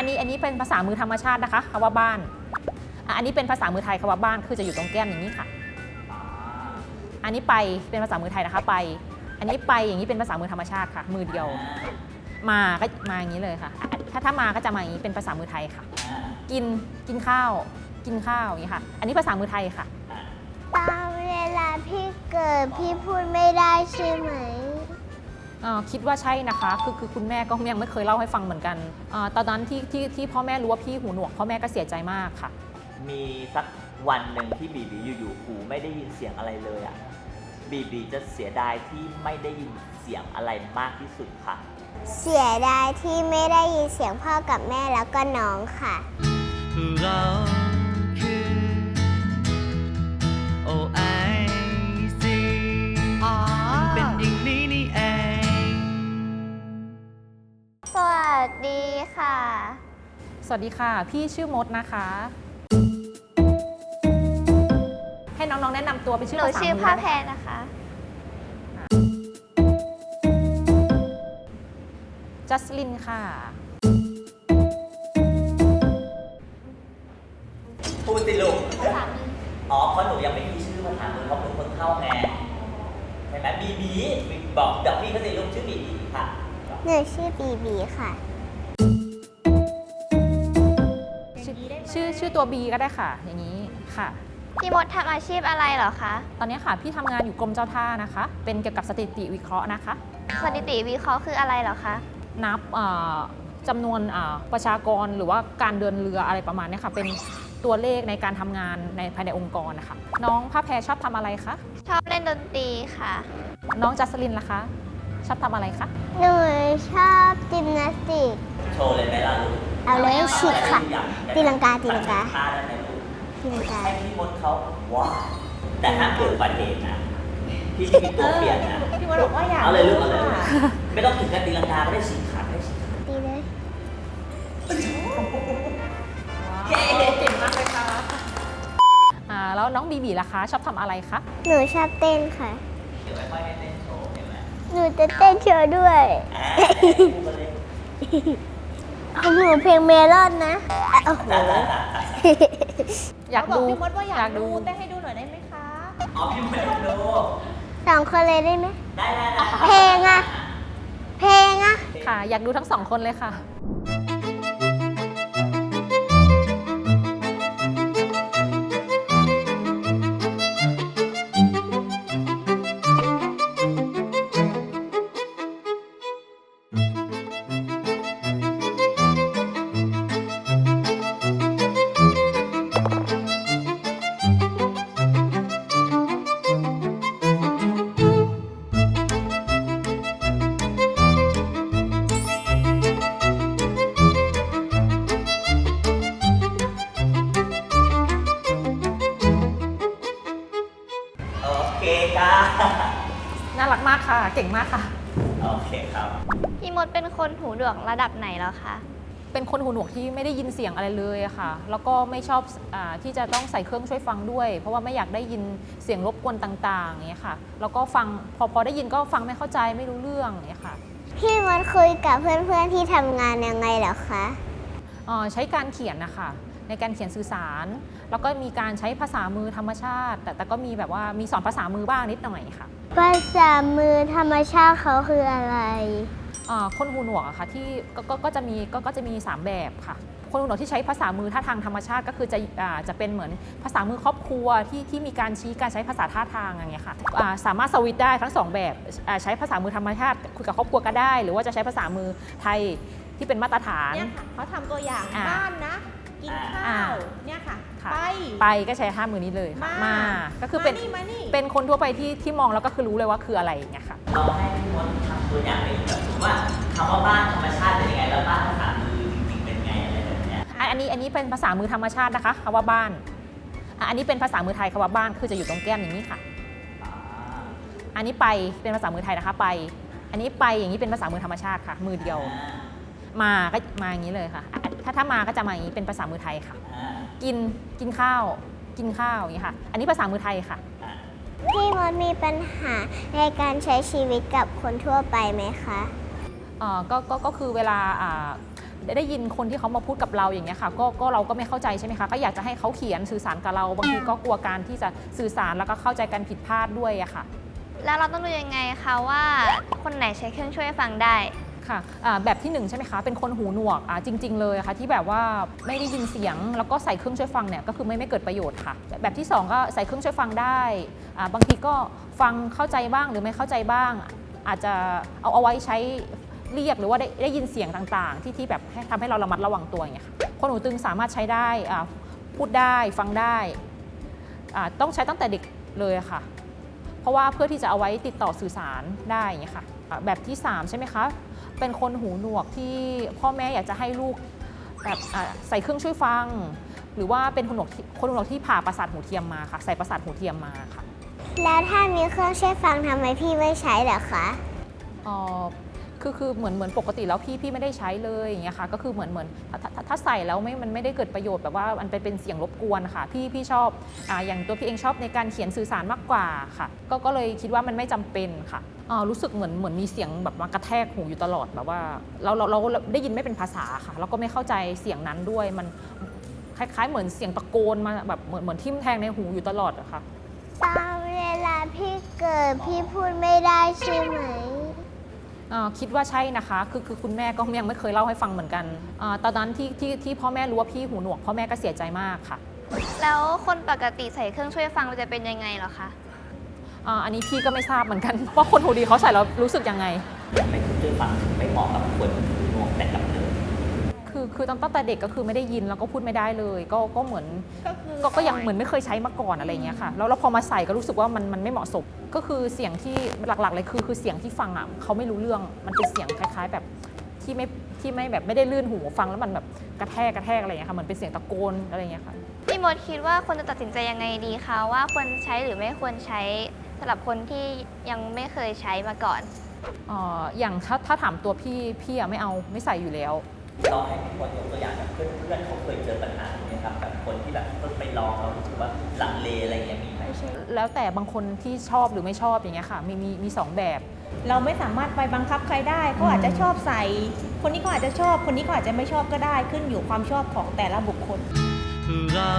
อันนี้อันนี้เป็นภาษามือธรรมชาตินะคะคำว่าบ้านอันนี้เป็นภาษามือไทยคำว่าบ้านคือจะอยู่ตรงแก้มอย่างนี้ค่ะ อันนี้ไปเป็นภาษามือไทยนะคะไป อันนี้ไปอย่างนี้เป็นภาษามือธรรมชาติค่ะ มือเดียว มาก็มาอย่างนี้เลยค่ะ ถ้าถ้ามาก็จะมาอย่างนี้เป็นภาษามือไทยค่ะ กินกินข้าว กินข้าวอย่างนี้ค่ะ อันนี้ภาษามือไทยค่ะตอนเวลาพี่เกิดพี่พูดไม่ได้ใช่ไหม คิดว่าใช่นะคะคือคือคุณแม่ก็ยังไม่เคยเล่าให้ฟังเหมือนกันเออตอนนั้นที่ที่ที่พ่อแม่รู้ว่าพี่หูหนวกพ่อแม่ก็เสียใจมากค่ะ มีสักวันหนึ่งที่บีบีอยู่ๆหูไม่ได้ยินเสียงอะไรเลยอะบีบีจะเสียดายที่ไม่ได้ยินเสียงอะไรมากที่สุดค่ะ เสียดายที่ไม่ได้ยินเสียงพ่อกับแม่แล้วก็น้องค่ะเรา ค่ะ สวัสดีค่ะ พี่ชื่อมดนะคะ ให้น้องๆแนะนำตัวเป็นชื่อหนูภาษาชื่อมืผ้าได้แพไหมรนะคะ จัสลินค่ะ พูดสิลูก อ๋อ เพราะหนูยังไม่มีชื่อภาษามือเพราะหนูเพิ่งเข้าไงใช่ไหมบีบีบอกเดี๋ยวพี่เขาสิลูกชื่อบีบีค่ะ หนูชื่อบีบีค่ะ ชื่อชื่อชื่อตัว B ก็ได้ค่ะ อย่างนี้ค่ะ พี่มดทำอาชีพอะไรเหรอคะ ตอนนี้ค่ะ พี่ทำงานอยู่กรมเจ้าท่านะคะ เป็นเกี่ยวกับสถิติวิเคราะห์นะคะ สถิติวิเคราะห์คืออะไรเหรอคะ นับเอ่อจำนวนเอ่อประชากรหรือว่าการเดินเรืออะไรประมาณเนี้ยค่ะ เป็นตัวเลขในการทำงานในภายในองค์กรนะคะ น้องผ้าแพรชอบทำอะไรคะ ชอบเล่นดนตรีค่ะ น้องจัสลินล่ะคะ ชอบทำอะไรคะ หนูชอบจิมนาสติก โชว์เลยไหมล่ะลูก เอาเลยฉีกค่ะเอาอะไรตีลังกาตีลังกาท่าได้ไหมลูกจิมกา ให้พี่มดเขาว้าวแต่ห้ามเกิดอุบัติเหตุนะพี่จะมีตัวเปลี่ยนนะพี่มดบอกว่าอยากเอาเลยลูกเอาเลยลูกไม่ต้องถึงกับตีลังกาก็ได้ฉีกขาไม่ได้ฉีกขาตีเลยเก่งมากเลยค่ะอ่าแล้วน้องบีบีล่ะคะชอบทำอะไรคะหนูชอบเต้นค่ะ เดี๋ยวค่อยๆให้เต้นโชว์เห็นไหมหนูจะเต้นโชว์ด้วย อ่าพูดมาเลย ของหนูเพลงเมลอนนะโอ้โหอยากดูพี่มดว่าอยากดูดูเต้นให้ดูหน่อยได้ไหมคะอ๋อพี่ไม่ได้ดูสองคนเลยได้ไหมได้ได้ได้เพลงอะเพลงอะค่ะ อยากดูทั้งสองคนเลยค่ะ เก่งมากค่ะ โอเคครับ พี่มดเป็นคนหูหนวกระดับไหนแล้วคะ เป็นคนหูหนวกที่ไม่ได้ยินเสียงอะไรเลยอะค่ะ แล้วก็ไม่ชอบอาที่จะต้องใส่เครื่องช่วยฟังด้วย เพราะว่าไม่อยากได้ยินเสียงรบกวนต่างๆอย่างเงี้ยค่ะ แล้วก็ฟังพอพอได้ยินก็ฟังไม่เข้าใจไม่รู้เรื่องอย่างเงี้ยค่ะ พี่มดคุยกับเพื่อนๆที่ทำงานยังไงเหรอคะ เอ่อใช้การเขียนนะคะในการเขียนสื่อสาร แล้วก็มีการใช้ภาษามือธรรมชาติ แต่แต่ก็มีแบบว่ามีสอนภาษามือบ้างนิดหน่อยค่ะภาษามือธรรมชาติเขาคืออะไรเอ่อคนหูหนวกอะค่ะที่ก็ก็ก็จะมีก็ก็จะมี 3 แบบค่ะ คนหูหนวกที่ใช้ภาษามือท่าทางธรรมชาติก็คือจะอ่าจะเป็นเหมือนภาษามือครอบครัวที่ที่มีการชี้การใช้ภาษาท่าทางอย่างเงี้ยค่ะอ่าสามารถสวิตช์ได้ทั้งสองแบบอ่าใช้ภาษามือธรรมชาติคุยกับครอบครัวก็ได้ หรือว่าจะใช้ภาษามือไทยที่เป็นมาตรฐานเนี่ยค่ะเขาทำตัวอย่างอ่าบ้านนะ กินอ่าข้าวเนี่ยค่ะ ค่ะไป ไปก็ใช้ท่ามือนี้เลยค่ะมา มาก็คือเป็น มานี่มานี่ เป็นคนทั่วไปที่ที่มองแล้วก็คือรู้เลยว่าคืออะไรอย่างเงี้ยค่ะ เราให้พี่มดทำตัวอย่างเป็นแบบสมมติว่าคำว่าบ้านธรรมชาติเป็นยังไงแล้วบ้านภาษามือจริงๆเป็นไงอะไรแบบเนี้ยอันอันนี้อันนี้เป็นภาษามือธรรมชาตินะคะคำว่าบ้านอะอันนี้เป็นภาษามือไทยคำว่าบ้านคือจะอยู่ตรงแก้มอย่างนี้ค่ะ อ่าอันนี้ไปเป็นภาษามือไทยนะคะไป อันนี้ไปอย่างนี้เป็นภาษามือธรรมชาติค่ะ มือเดียว มาก็มาอย่างนี้เลยค่ะอะถ้าถ้ามาก็จะมาอย่างนี้เป็นภาษามือไทยค่ะ อ่ากินกินข้าว กินข้าวอย่างนี้ค่ะ อันนี้ภาษามือไทยค่ะอ่าพี่มดมีปัญหาในการใช้ชีวิตกับคนทั่วไปไหมคะ เอ่อก็ก็ก็คือเวลาอ่าได้ได้ยินคนที่เขามาพูดกับเราอย่างเงี้ยค่ะก็ก็เราก็ไม่เข้าใจใช่ไหมคะก็อยากจะให้เขาเขียนสื่อสารกับเราบางทีก็กลัวการที่จะสื่อสารแล้วก็เข้าใจกันผิดพลาดด้วยอะค่ะ แล้วเราต้องดูยังไงคะว่าคนไหนใช้เครื่องช่วยฟังได้ ค่ะอ่าแบบที่หนึ่งใช่ไหมคะ เป็นคนหูหนวกจริง ๆ เลยะค่ะที่แบบว่าไม่ได้ยินเสียง แล้วก็ใส่เครื่องช่วยฟังเนี่ยก็คือไม่ไม่เกิดประโยชน์ค่ะ แบบที่สองก็ใส่เครื่องช่วยฟังได้บางทีก็ฟังเข้าใจบ้างหรือไม่เข้าใจบ้าง อาจจะเอาเอาไว้ใช้เรียกหรือว่าได้ได้ยินเสียงต่างๆ ที่ที่แบบให้ทำให้เราระมัดระวังตัวอย่างเงี้ยค่ะคนหูตึงสามารถใช้ได้พูดได้ฟังได้ต้องใช้ตั้งแต่เด็กเลยะค่ะ เพราะว่าเพื่อที่จะเอาไว้ติดต่อสื่อสารได้อย่างเงี้ยค่ะอะแบบที่ 3 ใช่ไหมคะ เป็นคนหูหนวกที่พ่อแม่อยากจะให้ลูกแบบอะใส่เครื่องช่วยฟัง หรือว่าเป็นคนหนวกที่คนหูหนวกที่ผ่าประสาทหูเทียมมาค่ะ ใส่ประสาทหูเทียมมาค่ะ แล้วถ้ามีเครื่องช่วยฟังทำไมพี่ไม่ใช้เหรอคะเอ่อ คือคือเหมือนเหมือนปกติแล้วพี่พี่ไม่ได้ใช้เลยอย่างเงี้ยค่ะก็คือเหมือนเหมือนถ้าถถ้าใส่แล้วไม่มันไม่ได้เกิดประโยชน์แบบว่ามันเป็นเป็นเสียงรบกวนค่ะพี่พี่ชอบอ่าอย่างตัวพี่เองชอบในการเขียนสื่อสารมากกว่าค่ะ ก็ก็เลยคิดว่ามันไม่จำเป็นค่ะอ่ารู้สึกเหมือนเหมือนมีเสียงแบบมากระแทกหูอยู่ตลอดแบบว่าเราเราเราได้ยินไม่เป็นภาษาค่ะแล้วก็ไม่เข้าใจเสียงนั้นด้วยมันคล้ายๆ เหมือนเสียงตะโกนมาแบบเหมือนเหมือนทิ่มแทงในหูอยู่ตลอดอะค่ะตอนเวลาพี่เกิดพี่พูดไม่ได้ใช่ไหม คิดว่าใช่นะคะ คือคือคุณแม่ก็ยังไม่เคยเล่าให้ฟังเหมือนกันอาตอนนั้นที่ที่ที่พ่อแม่รู้ว่าพี่หูหนวกพ่อแม่ก็เสียใจมากค่ะ แล้วคนปกติใส่เครื่องช่วยฟังมันจะเป็นยังไงเหรอคะอาอันนี้พี่ก็ไม่ทราบเหมือนกันว่าคนหูดีเขาใส่แล้วรู้สึกยังไงทำไมคุณช่วยฟังถึงไม่เหมาะกับคนหูหนวกแต่กำเนิด คือคือตั้งแต่เด็กก็คือไม่ได้ยินแล้วก็พูดไม่ได้เลย ก็ก็เหมือนก็คือก็ก็ยังเหมือนไม่เคยใช้มาก่อนอะไรอย่างเงี้ยค่ะแล้วแล้วพอมาใส่ก็รู้สึกว่ามันมันไม่เหมาะสมก็คือเสียงที่หลักๆเลยคือคือเสียงที่ฟังอะเขาไม่รู้เรื่องมันเป็นเสียงคล้าย ๆ แบบที่ไม่ที่ไม่แบบไม่ได้ลื่นหูฟังแล้วมันแบบกระแทกกระแทกอะไรอย่างเงี้ยค่ะเหมือนเป็นเสียงตะโกนอะไรอย่างเงี้ยค่ะ พี่มดคิดว่าควรจะตัดสินใจยังไงดีคะว่าควรใช้หรือไม่ควรใช้สำหรับคนที่ยังไม่เคยใช้มาก่อน เอ่ออย่างถ้าถ้าถามตัวพี่พี่อะไม่เอาไม่ใส่อยู่แล้ว ลองให้ทุกคนยกตัวอย่างแบบเพื่อนๆเขาเคยเจอปัญหาไหมครับแบบคนที่แบบเพิ่งไปลองแล้วรู้สึกว่าลังเลอะไรอย่างเงี้ยมีไหม แล้วแต่บางคนที่ชอบหรือไม่ชอบอย่างเงี้ยค่ะมีมีมีสองแบบ เราไม่สามารถไปบังคับใครได้เขาอาจจะชอบใส่ คนนี้ก็อาจจะชอบ คนนี้ก็อาจจะไม่ชอบก็ได้ขึ้นอยู่ความชอบของแต่ละบุคคล เรา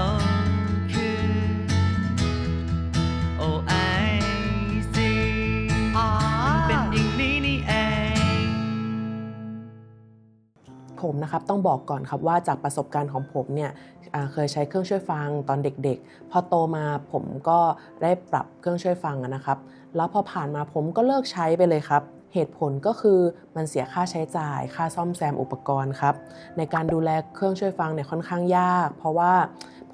ผมนะครับต้องบอกก่อนครับว่าจากประสบการณ์ของผมเนี่ยเคยใช้เครื่องช่วยฟังตอนเด็กๆ พอโตมาผมก็ได้ปรับเครื่องช่วยฟังนะครับ แล้วพอผ่านมาผมก็เลิกใช้ไปเลยครับเหตุผลก็คือมันเสียค่าใช้จ่าย ค่าซ่อมแซมอุปกรณ์ครับ ในการดูแลเครื่องช่วยฟังเนี่ยค่อนข้างยาก เพราะว่า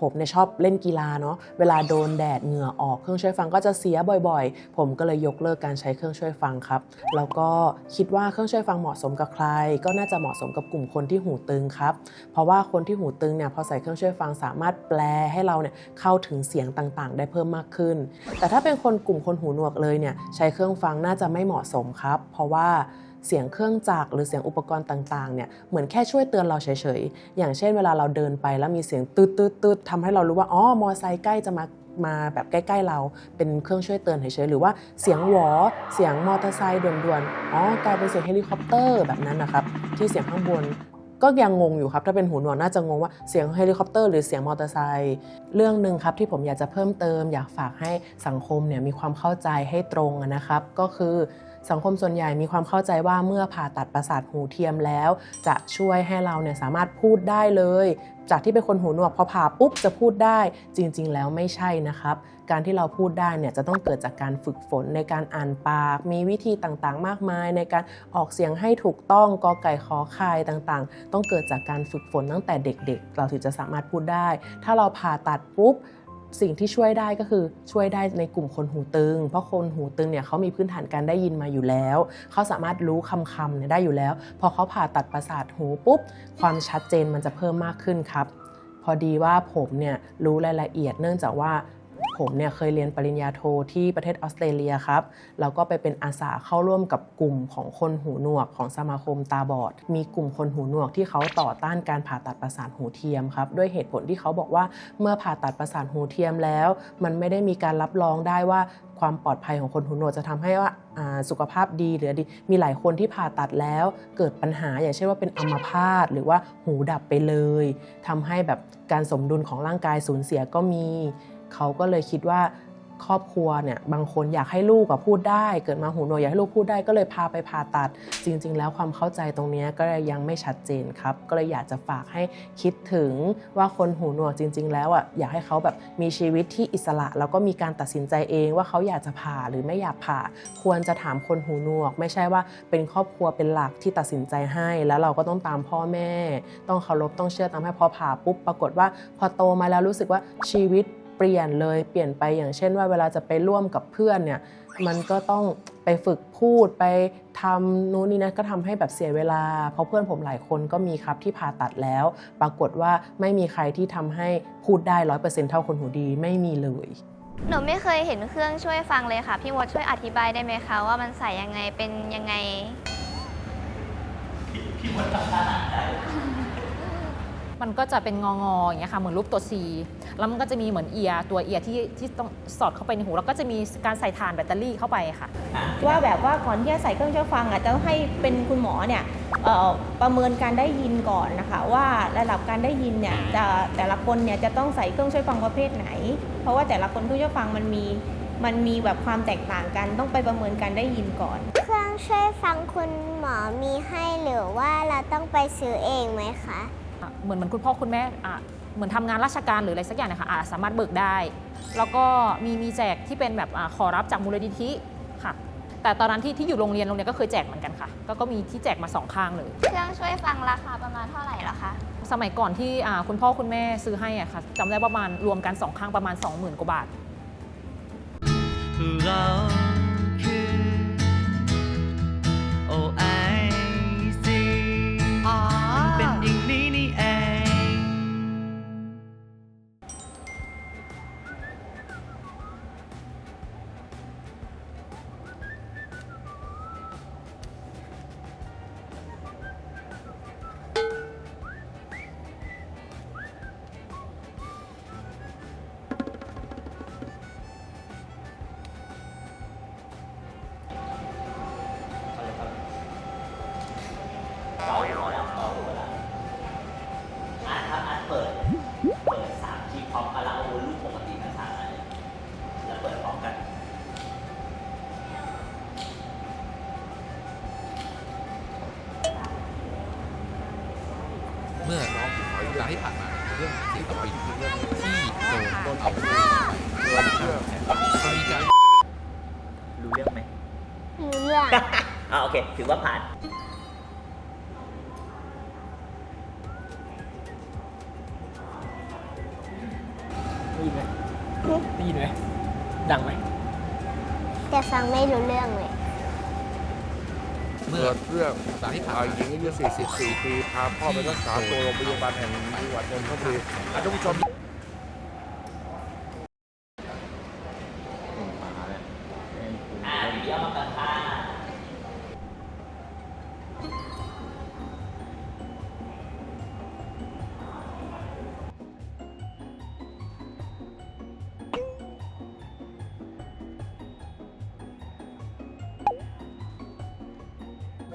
ผมเนี่ยชอบเล่นกีฬาเนาะเวลาโดนแดดเหงื่อออกเครื่องช่วยฟังก็จะเสียบ่อยๆ ผมก็เลยยกเลิกการใช้เครื่องช่วยฟังครับ แล้วก็คิดว่าเครื่องช่วยฟังเหมาะสมกับใคร ก็น่าจะเหมาะสมกับกลุ่มคนที่หูตึงครับ เพราะว่าคนที่หูตึงเนี่ยพอใส่เครื่องช่วยฟังสามารถแปลให้เราเนี่ยเข้าถึงเสียงต่างๆ ได้เพิ่มมากขึ้น แต่ถ้าเป็นคนกลุ่มคนหูหนวกเลยเนี่ยใช้เครื่องฟังน่าจะไม่เหมาะสมครับ เพราะว่า เสียงเครื่องจักรหรือเสียงอุปกรณ์ต่างๆเนี่ยเหมือนแค่ช่วยเตือนเราเฉยๆ อย่างเช่นเวลาเราเดินไปแล้วมีเสียงตืดตืดตืดทำให้เรารู้ว่าอ๋อมอไซค์ใกล้จะมามาแบบใกล้ๆเราเป็นเครื่องช่วยเตือนเฉยๆหรือว่าเสียงหวอเสียงมอเตอร์ไซค์ด่วนๆอ๋อกลายเป็นเสียงเฮลิคอปเตอร์แบบนั้นนะครับที่เสียงข้างบนก็ยังงงอยู่ครับ ถ้าเป็นหูหนวกน่าจะงงว่าเสียงเฮลิคอปเตอร์หรือเสียงมอเตอร์ไซค์เรื่องหนึ่งครับที่ผมอยากจะเพิ่มเติม อยากฝากให้สังคมเนี่ยมีความเข้าใจให้ตรงนะครับ ก็คือ สังคมส่วนใหญ่มีความเข้าใจว่าเมื่อผ่าตัดประสาทหูเทียมแล้ว จะช่วยให้เราเนี่ยสามารถพูดได้เลย จากที่เป็นคนหูหนวกพอผ่าปุ๊บจะพูดได้ จริง ๆ แล้วไม่ใช่นะครับ การที่เราพูดได้เนี่ยจะต้องเกิดจากการฝึกฝนในการอ่านปาก มีวิธีต่างๆ มากมาย ในการออกเสียงให้ถูกต้องกอไก่ขอไข่ต่างๆ ต้องเกิดจากการฝึกฝนตั้งแต่เด็ก ๆ เราถึงจะสามารถพูดได้ ถ้าเราผ่าตัดปุ๊บ สิ่งที่ช่วยได้ก็คือช่วยได้ในกลุ่มคนหูตึง เพราะคนหูตึงเนี่ยเขามีพื้นฐานการได้ยินมาอยู่แล้ว เขาสามารถรู้คำคำเนี่ยได้อยู่แล้ว พอเขาผ่าตัดประสาทหูปุ๊บ ความชัดเจนมันจะเพิ่มมากขึ้นครับ พอดีว่าผมเนี่ยรู้รายละเอียดเนื่องจากว่า ผมเนี่ยเคยเรียนปริญญาโทที่ประเทศออสเตรเลียครับ แล้วก็ไปเป็นอาสาเข้าร่วมกับกลุ่มของคนหูหนวกของสมาคมตาบอด มีกลุ่มคนหูหนวกที่เขาต่อต้านการผ่าตัดประสาทหูเทียมครับ ด้วยเหตุผลที่เขาบอกว่าเมื่อผ่าตัดประสาทหูเทียมแล้ว มันไม่ได้มีการรับรองได้ว่าความปลอดภัยของคนหูหนวกจะทำให้ว่าอ่าสุขภาพดีหรือดี มีหลายคนที่ผ่าตัดแล้ว เกิดปัญหาอย่างเช่นว่าเป็นอัมพาตหรือว่าหูดับไปเลยทำให้แบบการสมดุลของร่างกายสูญเสียก็มี เขาก็เลยคิดว่าครอบครัวเนี่ยบางคนอยากให้ลูกกับพูดได้ เกิดมาหูหนวกอยากให้ลูกพูดได้ก็เลยพาไปผ่าตัด จริง ๆ แล้วความเข้าใจตรงนี้ก็ยังไม่ชัดเจนครับ ก็เลยอยากจะฝากให้คิดถึงว่าคนหูหนวกจริง ๆ แล้วอะอยากให้เขาแบบมีชีวิตที่อิสระ แล้วก็มีการตัดสินใจเองว่าเขาอยากจะผ่าหรือไม่อยากผ่า ควรจะถามคนหูหนวก ไม่ใช่ว่าเป็นครอบครัวเป็นหลักที่ตัดสินใจให้ แล้วเราก็ต้องตามพ่อแม่ ต้องเคารพต้องเชื่อตามให้พอผ่าปุ๊บปรากฏว่า พอโตมาแล้วรู้สึกว่าชีวิต เปลี่ยนเลยเปลี่ยนไปอย่างเช่นว่าเวลาจะไปร่วมกับเพื่อนเนี่ยมันก็ต้องไปฝึกพูดไปทำนู้นนี่นะก็ทำให้แบบเสียเวลา เพราะเพื่อนผมหลายคนก็มีครับที่ผ่าตัดแล้ว ปรากฏว่าไม่มีใครที่ทำให้พูดได้ร้อยเปอร์เซ็นต์เท่าคนหูดีไม่มีเลยหนูไม่เคยเห็นเครื่องช่วยฟังเลยค่ะ พี่มดช่วยอธิบายได้ไหมคะว่ามันใส่ยังไงเป็นยังไง มันก็จะเป็นงองอๆอย่างเงี้ยค่ะเหมือนรูปตัว C แล้วมันก็จะมีเหมือนเอียร์ตัวเอียร์ที่ที่ต้องสอดเข้าไปในหู แล้วก็จะมีการใส่ถ่านแบตเตอรี่เข้าไปค่ะ ว่าแบบว่าก่อนที่จะใส่เครื่องช่วยฟังอะจะต้องให้เป็นคุณหมอเนี่ยเอ่อประเมินการได้ยินก่อนนะคะ ว่าระดับการได้ยินเนี่ยจะแต่ละคนเนี่ยจะต้องใส่เครื่องช่วยฟังประเภทไหน เพราะว่าแต่ละคนเครื่องช่วยฟังมันมีมันมีแบบความแตกต่างกันต้องไปประเมินการได้ยินก่อน เครื่องช่วยฟังคุณหมอมีให้หรือว่าเราต้องไปซื้อเองไหมคะอะ เหมือนเหมือนคุณพ่อคุณแม่อะเหมือนทำงานราชการหรืออะไรสักอย่างเนะคะอะสามารถเบิกได้ แล้วก็มีมีแจกที่เป็นแบบอาขอรับจากมูลนิธิค่ะ แต่ตอนนั้นที่ที่อยู่โรงเรียนโรงเรียนก็เคยแจกเหมือนกันค่ะ ก็ก็มีที่แจกมาสองข้างเลย เครื่องช่วยฟังราคาประมาณเท่าไหร่เหรอคะ สมัยก่อนที่อ่าคุณพ่อคุณแม่ซื้อให้อะค่ะจำได้ประมาณรวมกันสองข้างประมาณ 20,000กว่าบาทเเรื่องเสียงตะปิดที่โดนเอาไปจะมีการรู้เรื่องไหมรู้เรื่องอ่าโอเค ถือว่าผ่าน ได้ยินไหมได้ยินไหมดังไหม แต่ฟังไม่รู้เรื่องเลย เมื่อเกิดเรื่องสัปดาห์ที่ผ่านชายมาหญิงอายุ44ปี พาพ่อไปรักษาตัวโรงพยาบาลแห่งหนึ่งในจังหวัดนนทบุรีท่านผู้ชม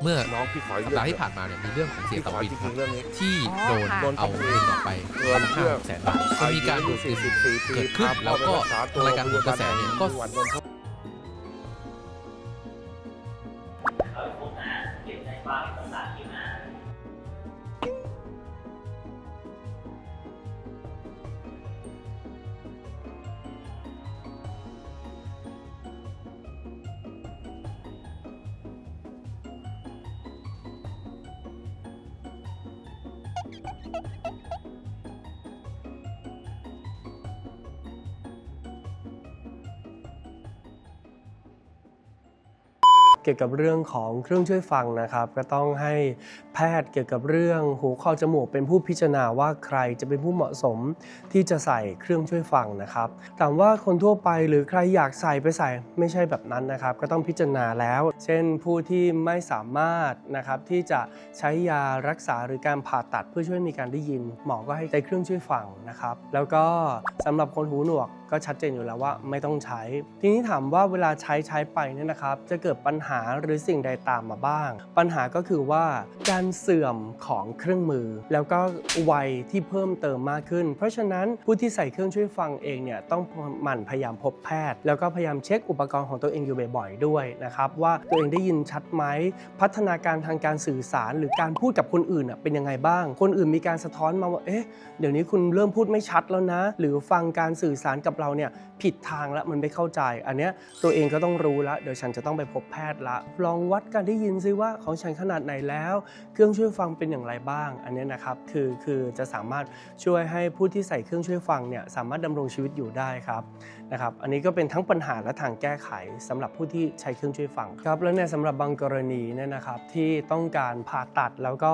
เมื่อน้องพี่ขออีกสัปเรื่ดาองห์ที่ผ่านมาเนี่ยมีเรื่องของเสียงพี่ขตะอปิดจครัริบงๆเรื่องนี้ที่โดนอ๋อเอาเงินออกไปเกินเรื่องแสนบาทก็มีการดูดสิน44ปีเกิดขึ้นพาพ่แล้อวไปก็รักษาตัวรายการโหนกระแสเนี่ยก็ เกี่ยวกับเรื่องของเครื่องช่วยฟังนะครับ ก็ต้องให้แพทย์เกี่ยวกับเรื่องหูคอจมูกเป็นผู้พิจารณาว่าใครจะเป็นผู้เหมาะสมที่จะใส่เครื่องช่วยฟังนะครับถามว่าคนทั่วไปหรือใครอยากใส่ไปใส่ไม่ใช่แบบนั้นนะครับ ก็ต้องพิจารณาแล้ว เช่นผู้ที่ไม่สามารถนะครับที่จะใช้ยารักษาหรือการผ่าตัดเพื่อช่วยมีการได้ยิน หมอก็ให้ใช้เครื่องช่วยฟังนะครับ แล้วก็สำหรับคนหูหนวกก็ชัดเจนอยู่แล้วว่าไม่ต้องใช้ ทีนี้ถามว่าเวลาใช้ใช้ไปเนี่ยนะครับ จะเกิดปัญหาหรือสิ่งใดตามมาบ้าง ปัญหาก็คือว่าการเสื่อมของเครื่องมือ แล้วก็วัยที่เพิ่มเติมมากขึ้น เพราะฉะนั้นผู้ที่ใส่เครื่องช่วยฟังเองเนี่ยต้องหมั่นพยายามพบแพทย์ แล้วก็พยายามเช็คอุปกรณ์ของตัวเองอยู่บ่อยๆด้วยนะครับว่าตัวเองได้ยินชัดไหมพัฒนาการทางการสื่อสาร หรือการพูดกับคนอื่นเป็นยังไงบ้าง คนอื่นมีการสะท้อนมาว่าเอ๊ะเดี๋ยวนี้คุณเริ่มพูดไม่ชัดแล้วนะ หรือฟังการสื่อสารกับเราเนี่ย ผิดทางแล้วมันไม่เข้าใจ อันเนี้ยตัวเองก็ต้องรู้แล้วเดี๋ยวฉันจะต้องไปพบแพทย์ละ ลองวัดการได้ยินซิว่าของฉันขนาดไหนแล้ว เครื่องช่วยฟังเป็นอย่างไรบ้าง อันเนี้ยนะครับคือคือจะสามารถช่วยให้ผู้ที่ใส่เครื่องช่วยฟังเนี่ยสามารถดำรงชีวิตอยู่ได้ครับ นะครับอันนี้ก็เป็นทั้งปัญหาและทางแก้ไขสำหรับผู้ที่ใช้เครื่องช่วยฟังครับแล้วเนี่ยสำหรับบางกรณีเนี่ยนะครับที่ต้องการผ่าตัดแล้วก็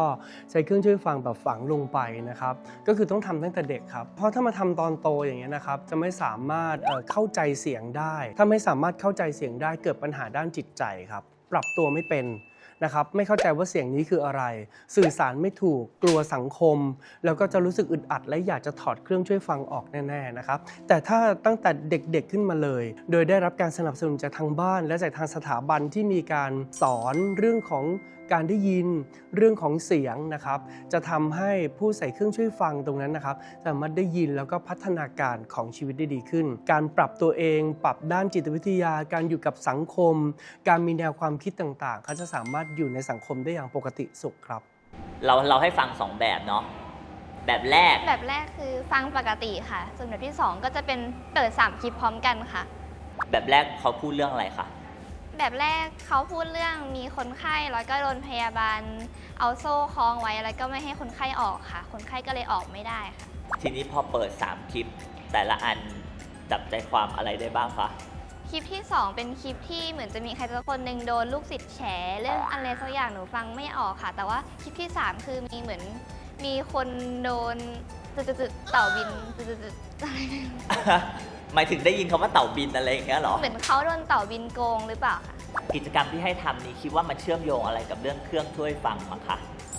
ใช้เครื่องช่วยฟังแบบฝังลงไปนะครับก็คือต้องทำตั้งแต่เด็กครับเพราะถ้ามาทำตอนโตอย่างเงี้ยนะครับจะไม่สามารถเเข้าใจเสียงได้ ถ้าไม่สามารถเข้าใจเสียงได้เกิดปัญหาด้านจิตใจครับปรับตัวไม่เป็น นะครับไม่เข้าใจว่าเสียงนี้คืออะไร สื่อสารไม่ถูกกลัวสังคม แล้วก็จะรู้สึกอึดอัด และอยากจะถอดเครื่องช่วยฟังออกแน่ๆนะครับแต่ถ้าตั้งแต่เด็กๆขึ้นมาเลย โดยได้รับการสนับสนุนจากทางบ้าน และจากทางสถาบันที่มีการสอนเรื่องของ การได้ยินเรื่องของเสียงนะครับ จะทำให้ผู้ใส่เครื่องช่วยฟังตรงนั้นนะครับ สามารถได้ยินแล้วก็พัฒนาการของชีวิตได้ดีขึ้น การปรับตัวเอง ปรับด้านจิตวิทยา การอยู่กับสังคม การมีแนวความคิดต่างๆ เขาจะสามารถอยู่ในสังคมได้อย่างปกติสุขครับ เราเราให้ฟังสองแบบเนาะแบบแรก แบบแรกคือฟังปกติค่ะ ส่วนแบบที่ 2 ก็จะเป็นเปิด3คลิปพร้อมกันค่ะ แบบแรกเขาพูดเรื่องอะไรคะ แบบแรกเขาพูดเรื่องมีคนไข้แล้วก็โดนพยาบาลเอาโซ่คล้องไว้แล้วก็ไม่ให้คนไข้ออกค่ะ คนไข้ก็เลยออกไม่ได้ค่ะ ทีนี้พอเปิด 3 คลิป แต่ละอันจับใจความอะไรได้บ้างคะ คลิปที่ 2 เป็นคลิปที่เหมือนจะมีใครสักคนหนึ่งโดนลูกศิษย์แฉเรื่องอะไรสักอย่างหนูฟังไม่ออกค่ะ แต่ว่าคลิปที่ 3 คือมีเหมือนมีคนโดนจุดๆๆเต่าบินจุดๆๆอะไรไม่รู้ หมายถึงได้ยินคำว่าเต่าบินอะไรอย่างเงี้ยเหรอ เหมือนเขาโดนเต่าบินโกงหรือเปล่าคะกิจกรรมที่ให้ทำนี้คิดว่ามันเชื่อมโยงอะไรกับเรื่องเครื่องช่วยฟังมั้งคะ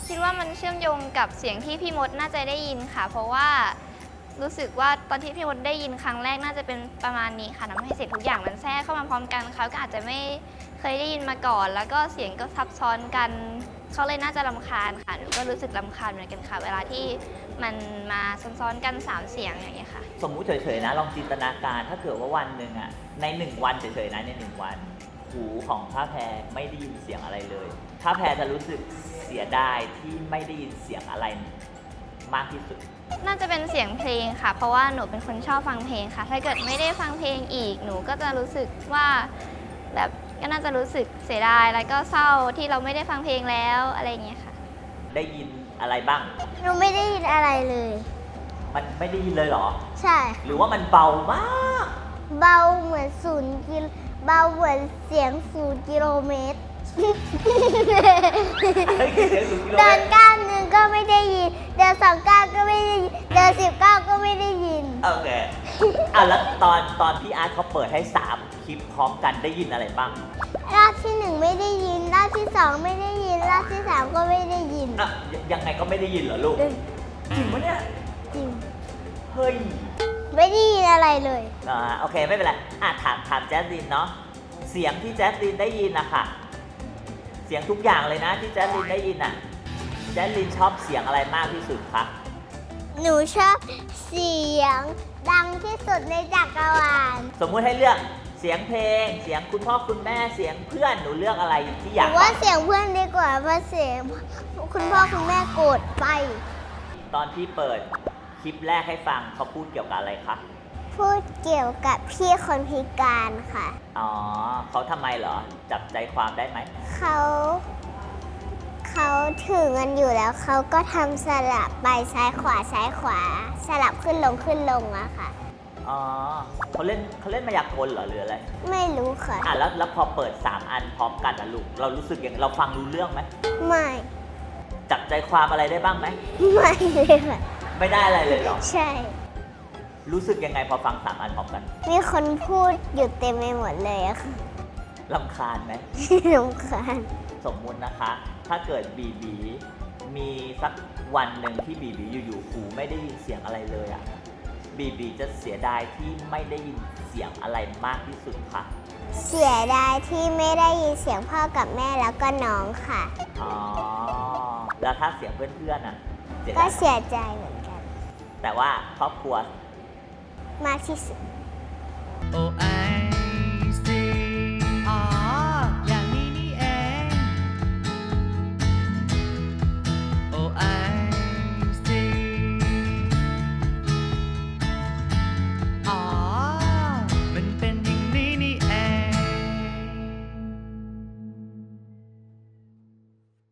คิดว่ามันเชื่อมโยงกับเสียงที่พี่มดน่าจะได้ยินค่ะ เพราะว่ารู้สึกว่าตอนที่พี่มดได้ยินครั้งแรกน่าจะเป็นประมาณนี้ค่ะทำให้เสียงทุกอย่างมันแทรกเข้ามาพร้อมกันเขาก็อาจจะไม่เคยได้ยินมาก่อน แล้วก็เสียงก็ซับซ้อนกัน เขาเลยน่าจะรำคาญค่ะหนูก็รู้สึกรำคาญเหมือนกันค่ะ เวลาที่มันมาซ้อนๆกันสามเสียงอย่างเงี้ยค่ะ สมมุติเฉยๆนะ ลองจินตนาการถ้าเกิดว่าวันหนึ่งอะในหนึ่งวันเฉยๆนะในหนึ่งวัน หูของพระแพรไม่ได้ยินเสียงอะไรเลยพระแพรจะรู้สึกเสียดายที่ไม่ได้ยินเสียงอะไรมากที่สุด น่าจะเป็นเสียงเพลงค่ะ เพราะว่าหนูเป็นคนชอบฟังเพลงค่ะ ถ้าเกิดไม่ได้ฟังเพลงอีกหนูก็จะรู้สึกว่าแบบ ก็น่าจะรู้สึกเสียดายแล้วก็เศร้าที่เราไม่ได้ฟังเพลงแล้วอะไรอย่างเงี้ยค่ะ ได้ยินอะไรบ้าง หนูไม่ได้ยินอะไรเลย มันไม่ได้ยินเลยเหรอ ใช่ หรือว่ามันเบามาก เบาเหมือนศูนย์กิโลเบาเหมือนเสียงศูนย์กิโลเมตรเฮ้ยเสียงสูงกิโลเดิเมนตรก้าวหนึ่งก็ไม่ได้ยินเดินสองก้าวก็ไม่ได้ยินเดินสิบก้าวก็ไม่ได้ยิน โอเคอะแล้วตอนตอนพี่อาร์ตเขาเปิดให้สามคลิปพร้อมกันได้ยินอะไรบ้างรอบที่หนึ่งไม่ได้ยิน รอบที่สองไม่ได้ยิน รอบที่สามก็ไม่ได้ยิน อะยยังไงก็ไม่ได้ยินเหรอลูกจริงปะเนี่ยจริง เฮ้ยไม่ได้ยินอะไรเลย อ่าโอเคไม่เป็นไรอะถามถามแจ๊สลินเนาะเสียงที่แจ๊สลินได้ยินนะคะเสียงทุกอย่างเลยนะที่แจ๊สลินได้ยินอะแจ๊สลินชอบเสียงอะไรมากที่สุดคะ หนูชอบเสียงดังที่สุดในจักรวาลสมมุติให้เลือกเสียงเพลง เสียงคุณพ่อคุณแม่เสียงเพื่อนหนูเลือกอะไรที่หอยารืกอว่าฟังเสียงเพื่อนดีกว่าเพราะเสียงคุณพ่อคุณแม่โกรธไป ตอนที่เปิดคลิปแรกให้ฟังเขาพูดเกี่ยวกับอะไรคะพูดเกี่ยวกับพี่คนพิการค่ะ อ๋อเขาทำไมเหรอจับใจความได้ไหมเขา เขาถือเงินอยู่แล้วเขาก็ทำสลับไปซ้ายขวาซ้ายขวา สลับขึ้นลงขึ้นลงอะค่ะ อ๋อเขาเล่นเขาเล่นมายากลเหรอหรืออะไรไม่รู้ค่ะ อะแล้วแล้วพอเปิด 3 อันพร้อมกันนะลูกเรารู้สึกยังเราฟังรู้เรื่องไหมไม่จับใจความอะไรได้บ้างไหมไม่เลยค่ะไม่ได้อะไรเลยเหรอใช่ รู้สึกยังไงพอฟังสามอันพร้อมกันมีคนพูดอยู่เต็มไปหมดเลยอะค่ะลำคาญไหมรำคาญ สมมุตินะคะ ถ้าเกิดบีบีมีสักวันหนึ่งที่บีบีอยู่ๆหูไม่ได้ยินเสียงอะไรเลยอะ่ะบีบีจะเสียดายที่ไม่ได้ยินเสียงอะไรมากที่สุดค่ะ เสียดายที่ไม่ได้ยินเสียงพ่อกับแม่แล้วก็น้องค่ะ อ๋อ แล้วถ้าเสียงเพื่อนๆอะเสียก็ดายเสียใจเหมือนกัน แต่ว่าครอบครัวมากที่สุด โอ้ไอ